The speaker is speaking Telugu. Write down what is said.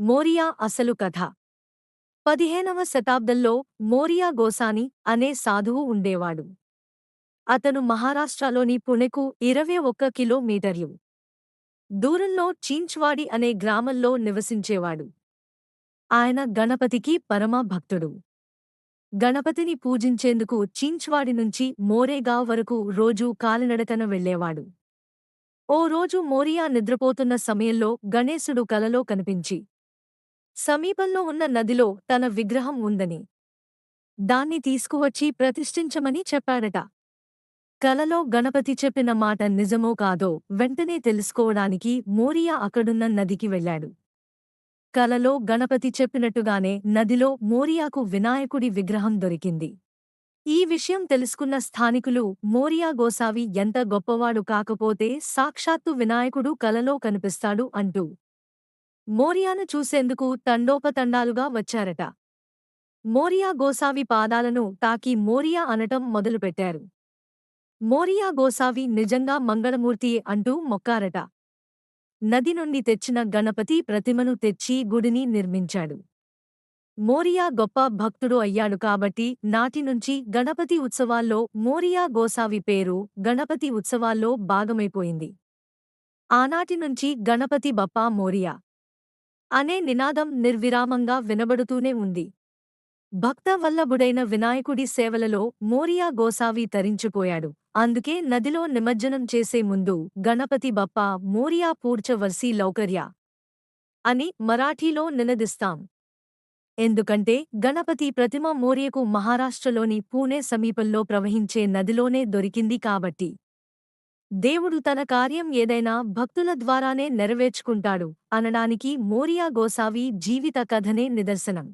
మోరియా అసలు కథ. పదిహేనవ శతాబ్దంలో మోరియా గోసాని అనే సాధువు ఉండేవాడు. అతను మహారాష్ట్రలోని పుణెకు ఇరవై ఒక్క కిలోమీటర్లు దూరంలో చీంచ్వాడి అనే గ్రామంలో నివసించేవాడు. ఆయన గణపతికి పరమ భక్తుడు గణపతిని పూజించేందుకు చీంచ్వాడి నుంచి మోరేగావ్ వరకు రోజూ కాలినడకన వెళ్ళేవాడు ఓ రోజు మోరియా నిద్రపోతున్న సమయంలో గణేశుడు కలలో కనిపించి సమీపంలో ఉన్న నదిలో తన విగ్రహం ఉందని దాన్ని తీసుకువచ్చి ప్రతిష్ఠించమని చెప్పాడట. కలలో గణపతి చెప్పిన మాట నిజమో కాదో వెంటనే తెలుసుకోవడానికి మోరియా అక్కడున్న నదికి వెళ్ళాడు. కలలో గణపతి చెప్పినట్టుగానే నదిలో మోరియాకు వినాయకుడి విగ్రహం దొరికింది. ఈ విషయం తెలుసుకున్న స్థానికులు మోరియా గోసావి ఎంత గొప్పవాడు కాకపోతే సాక్షాత్తు వినాయకుడు కలలో కనిపిస్తాడు అంటూ మోరియాను చూసేందుకు తండోపతండాలుగా వచ్చారట. మోరియా గోసావి పాదాలను తాకి మోరియా అనటం మొదలుపెట్టారు. మోరియా గోసావి నిజంగా మంగళమూర్తి అంటూ మొక్కారట. నది నుండి తెచ్చిన గణపతి ప్రతిమను తెచ్చి గుడిని నిర్మించాడు. మోరియా గొప్ప భక్తుడు అయ్యాడు కాబట్టి నాటి నుంచి గణపతి ఉత్సవాల్లో మోరియా గోసావి పేరు గణపతి ఉత్సవాల్లో భాగమైపోయింది. ఆనాటి నుంచి గణపతి బప్పా మోరియా. అనే నినాదం నిర్విరామంగా వినబడుతూనే ఉంది. భక్త వల్లభుడైన వినాయకుడి సేవలలో మోరియా గోసావి తరించిపోయాడు. అందుకే నదిలో నిమజ్జనం చేసే ముందు గణపతి బప్పా మోరియా పూడ్చవర్సి లౌకర్య అని మరాఠీలో నినదిస్తాం. ఎందుకంటే గణపతి ప్రతిమ మోరియకు మహారాష్ట్రలోని పూణే సమీపంలో ప్రవహించే నదిలోనే దొరికింది కాబట్టి. దేవుడు తన కార్యం ఏదైనా భక్తుల ద్వారానే నెరవేర్చుకుంటాడు అనడానికి మోరియా గోసావి జీవిత కథనే నిదర్శనం.